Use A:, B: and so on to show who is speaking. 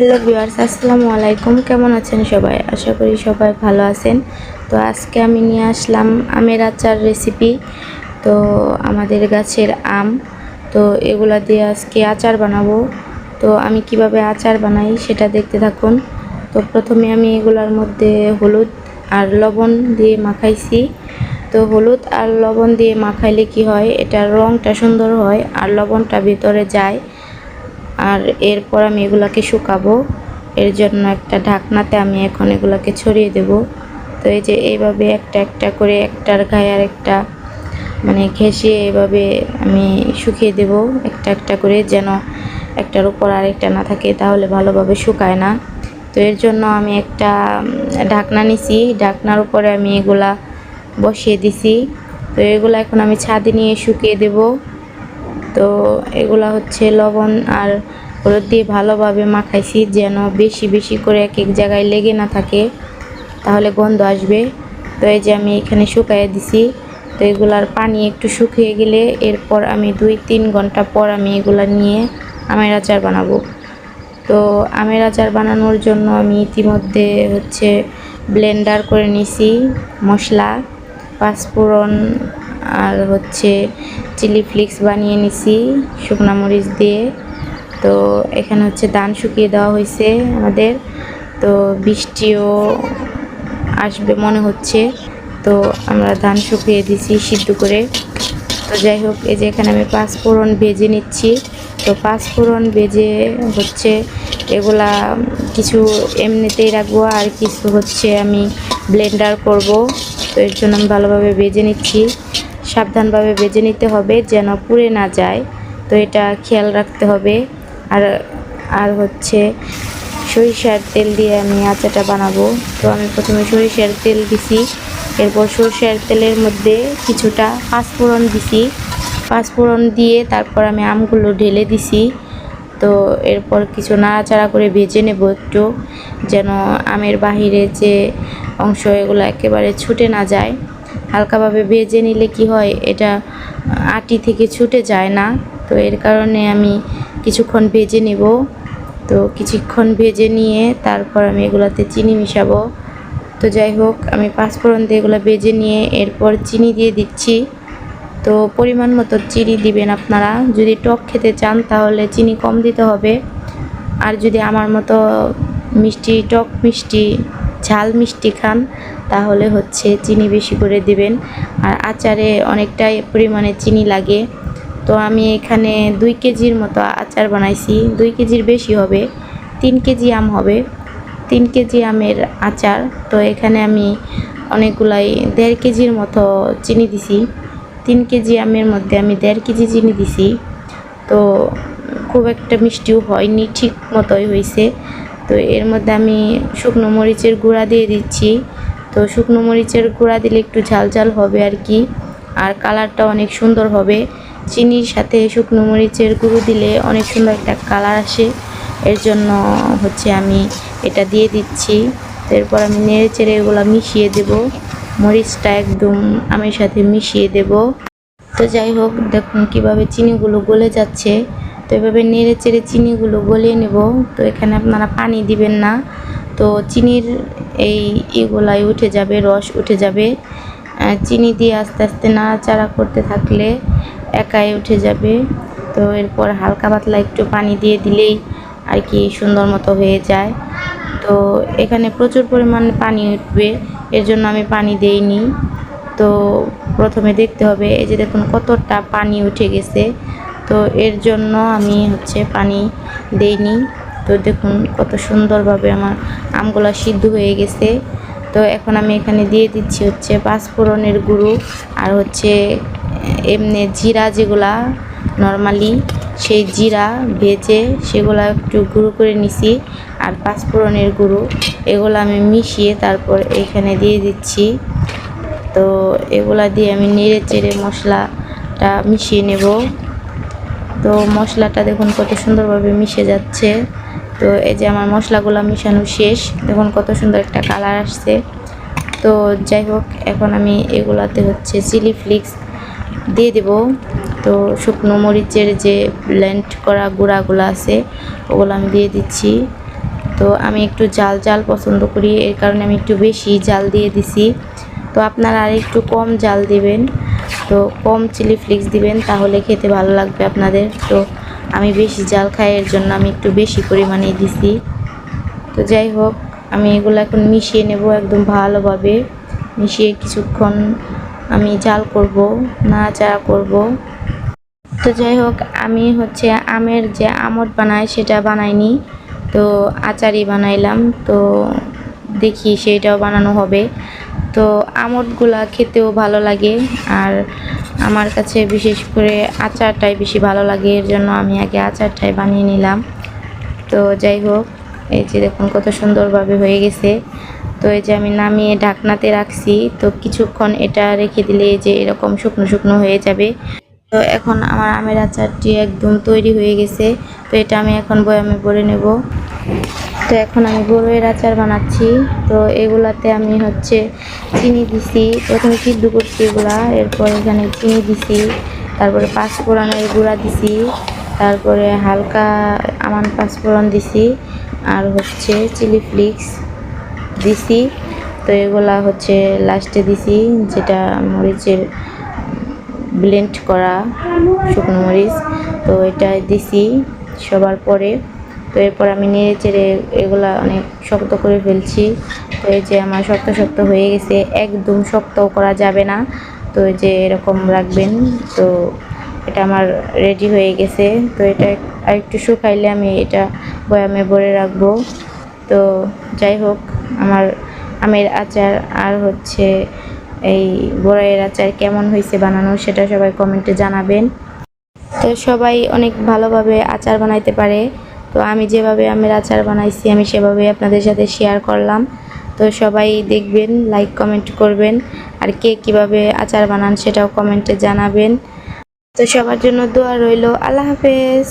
A: Hello viewers, আসসালামু আলাইকুম। কেমন আছেন সবাই? আশা করি সবাই ভালো আছেন। তো আজকে আমি নিয়ে আসলাম আমের আচার রেসিপি তো আমাদের গাছের আম। তো এগুলা দিয়ে আজকে আচার বানাবো। তো আমি কীভাবে আচার বানাই সেটা দেখতে থাকুন। তো প্রথমে আমি এগুলার মধ্যে হলুদ আর লবণ দিয়ে মাখাইছি। তো হলুদ আর লবণ দিয়ে মাখাইলে কি হয়? এটার রঙটা সুন্দর হয় আর লবণটা ভিতরে যায়। আর এরপর আমি এগুলাকে শুকাবো। এর জন্য একটা ঢাকনাতে আমি এখন এগুলাকে ছড়িয়ে দেব। তো এই যে এইভাবে একটা একটা করে একটার গায়ে আর একটা মানে ঘেঁষিয়ে এভাবে আমি শুকিয়ে দেব একটা একটা করে যেন একটার উপর আরেকটা না থাকে, তাহলে ভালোভাবে শুকায় না। তো এর জন্য আমি একটা ঢাকনা নিছি। ঢাকনার উপরে আমি এগুলা বসিয়ে দিছি। তো এগুলা এখন আমি ছাদে নিয়ে শুকিয়ে দেবো। তো এগুলা হচ্ছে লবণ আর হলুদ দিয়ে ভালোভাবে মাখাইছি যেন বেশি বেশি করে এক এক জায়গায় লেগে না থাকে, তাহলে গন্ধ আসবে। তো এই যে আমি এখানে শুকাইয়ে দিছি, তো এগুলার পানি একটু শুকিয়ে গেলে এরপর আমি দুই তিন ঘণ্টা পর আমি এগুলা নিয়ে আমের আচার বানাবো। তো আমের আচার বানানোর জন্য আমি ইতিমধ্যে হচ্ছে ব্লেন্ডার করে নিছি মশলা, পাঁচফোড়ন আর হচ্ছে চিলি ফ্লিক্স বানিয়ে নিছি, শুকনো মরিচ দিয়ে। তো এখানে হচ্ছে ধান শুকিয়ে দেওয়া হয়েছে আমাদের। তো বৃষ্টিও আসবে মনে হচ্ছে। তো আমরা ধান শুকিয়ে দিছি সিদ্ধ করে। তো যাই হোক, এই যে এখানে আমি পাঁচফোড়ন ভেজে নিচ্ছি। তো পাঁচফোড়ন ভেজে হচ্ছে এগুলা কিছু এমনিতেই রাখব আর কিছু হচ্ছে আমি ব্লেন্ডার করব। তো এর জন্য আমি ভালোভাবে ভেজে নিচ্ছি। সাবধানভাবে ভেজে নিতে হবে যেন পুড়ে না যায়। তো এটা খেয়াল রাখতে হবে। আর আর হচ্ছে সরিষার তেল দিয়ে আমি আচারটা বানাবো। তো আমি প্রথমে সরিষার তেল দিছি। এরপর সরিষার তেলের মধ্যে কিছুটা পাঁচফোড়ন দিছি। পাঁচফোড়ন দিয়ে তারপর আমি আমগুলো ঢেলে দিছি। তো এরপর কিছু নাড়াচাড়া করে ভেজে নেব একটু, যেন আমের বাহিরে যে অংশ এগুলো একেবারে ছুটে না যায়। হালকাভাবে ভেজে নিলে কি হয়, এটা আটি থেকে ছুটে যায় না। তো এর কারণে আমি কিছুক্ষণ ভেজে নেব। তো কিছুক্ষণ ভেজে নিয়ে তারপর আমি এগুলাতে চিনি মিশাবো। তো যাই হোক, আমি পাঁচফোড়ন দিয়ে এগুলো ভেজে নিয়ে এরপর চিনি দিয়ে দিচ্ছি। তো পরিমাণ মতো চিনি দিবেন আপনারা। যদি টক খেতে চান তাহলে চিনি কম দিতে হবে। আর যদি আমার মতো মিষ্টি, টক মিষ্টি, ঝাল মিষ্টি খান তাহলে হচ্ছে চিনি বেশি করে দিবেন। আর আচারে অনেকটাই পরিমাণে চিনি লাগে। তো আমি এখানে দুই কেজির মতো আচার বানাইছি। দুই কেজির বেশি হবে, তিন কেজি আম হবে, তিন কেজি আমের আচার। তো এখানে আমি অনেকগুলাই দেড় কেজির মতো চিনি দিছি। তিন কেজি আমের মধ্যে আমি দেড় কেজি চিনি দিছি। তো খুব একটা মিষ্টিও হয়নি, ঠিক মতোই হয়েছে তো এর মধ্যে আমি শুকনো মরিচের গুঁড়া দিয়ে দিচ্ছি। তো শুকনো মরিচের গুঁড়া দিলে একটু ঝাল ঝাল হবে আর কি। আর কালারটা অনেক সুন্দর হবে। চিনির সাথে শুকনো মরিচের গুঁড়ো দিলে অনেক সুন্দর একটা কালার আসে। এর জন্য হচ্ছে আমি এটা দিয়ে দিচ্ছি। এরপর আমি নেড়ে চেড়ে এগুলো মিশিয়ে দেব। মরিচটা একদম আমের সাথে মিশিয়ে দেব। তো যাই হোক, দেখুন কীভাবে চিনিগুলো গলে যাচ্ছে। তো এভাবে নেড়ে চেড়ে চিনিগুলো গলিয়ে নেব। তো এখানে আপনারা পানি দিবেন না। তো চিনির এই এগুলাই উঠে যাবে, রস উঠে যাবে। চিনি দিয়ে আস্তে আস্তে নাড়াচাড়া করতে থাকলে একাই উঠে যাবে। তো এরপর হালকা পাতলা একটু পানি দিয়ে দিলেই আর কি সুন্দর মতো হয়ে যায়। তো এখানে প্রচুর পরিমাণে পানি উঠবে, এর জন্য আমি পানি দেইনি। তো প্রথমে দেখতে হবে, এই যে দেখুন কতটা পানি উঠে গেছে। তো এর জন্য আমি হচ্ছে পানি দেইনি। তো দেখুন কত সুন্দরভাবে আমার আমগুলা সিদ্ধ হয়ে গেছে। তো এখন আমি এখানে দিয়ে দিচ্ছি হচ্ছে পাঁচফোড়নের গুঁড়ো আর হচ্ছে এমনি জিরা যেগুলা নর্মালি সেই জিরা ভেজে সেগুলো একটু গুঁড়ো করে নিছি আর পাঁচফোড়নের গুঁড়ো এগুলো আমি মিশিয়ে তারপর এখানে দিয়ে দিচ্ছি। তো এগুলা দিয়ে আমি নেড়ে চেড়ে মশলাটা মিশিয়ে নেব। তো মশলাটা দেখুন কত সুন্দরভাবে মিশে যাচ্ছে। তো এই যে আমার মশলাগুলো মিশানো শেষ। দেখুন কত সুন্দর একটা কালার আসছে। তো যাই হোক, এখন আমি এগুলাতে হচ্ছে চিলি ফ্লিক্স দিয়ে দেব। তো শুকনো মরিচের যে ব্লেন্ড করা গুঁড়াগুলো আছে, ওগুলো আমি দিয়ে দিচ্ছি। তো আমি একটু জাল জাল পছন্দ করি, এর কারণে আমি একটু বেশি জাল দিয়ে দিছি। তো আপনারা আর একটু কম জাল দিবেন। তো কম চিলি ফ্লিক্স দিবেন, তাহলে খেতে ভালো লাগবে আপনাদের। তো আমি বেশি জাল খাই এর জন্য আমি একটু বেশি পরিমাণে দিছি। তো যাই হোক, আমি এগুলো এখন মিশিয়ে নেব একদম ভালোভাবে। মিশিয়ে কিছুক্ষণ আমি জাল করব, নাড়াচাড়া করব। তো যাই হোক, আমি হচ্ছে আমের যে আমট বানায় সেটা বানাইনি, তো আচারই বানাইলাম। তো দেখি সেইটাও বানানো হবে। তো আমটগুলা খেতেও ভালো লাগে আর আমার কাছে বিশেষ করে আচারটাই বেশি ভালো লাগে, এর জন্য আমি আগে আচারটাই বানিয়ে নিলাম। তো যাই হোক, এই যে দেখুন কত সুন্দরভাবে হয়ে গেছে। তো এই যে আমি নামিয়ে ঢাকনাতে রাখছি, তো কিছুক্ষণ এটা রেখে দিলে যে এরকম শুকনো শুকনো হয়ে যাবে। তো এখন আমার আমের আচারটি একদম তৈরি হয়ে গেছে, তো এটা আমি এখন বয়ামে ভরে নেব। তো এখন আমি বড়ইয়ের আচার বানাচ্ছি। তো এগুলাতে আমি হচ্ছে চিনি দিছি। প্রথমে সিদ্ধ করছি এগুলা, এরপর এখানে চিনি দিছি, তারপরে পাঁচফোড়নের গুঁড়া দিছি, তারপরে হালকা আমান পাঁচফোড়ন দিছি, আর হচ্ছে চিলি ফ্লিক্স দিছি। তো এগুলা হচ্ছে লাস্টে দিছি, যেটা মরিচের ব্লেন্ড করা শুকনো মরিচ। তো এটা দিছি সবার পরে। তো এরপর আমি নেড়ে চেড়ে এগুলা অনেক শক্ত করে ফেলছি। তো এই যে আমার শক্ত শক্ত হয়ে গেছে, একদম শক্তও করা যাবে না। তো যে এরকম রাখবেন, তো এটা আমার রেডি হয়ে গেছে। তো এটা আর একটু শুকাইলে আমি এটা বয়ামে ভরে রাখব। তো যাই হোক, আমার আমের আচার আর হচ্ছে এই বড়াইয়ের আচার কেমন হয়েছে বানানো সেটা সবাই কমেন্টে জানাবেন। তো সবাই অনেক ভালোভাবে আচার বানাইতে পারে। তো আমি যেভাবে আমের আচার বানাইছি, আমি সেভাবে আপনাদের সাথে শেয়ার করলাম। তো সবাই দেখবেন লাইক কমেন্ট করবেন। আর কে কীভাবে আচার বানান সেটাও কমেন্টে জানাবেন। তো সবার জন্য দোয়া রইল। আল্লাহ হাফেজ।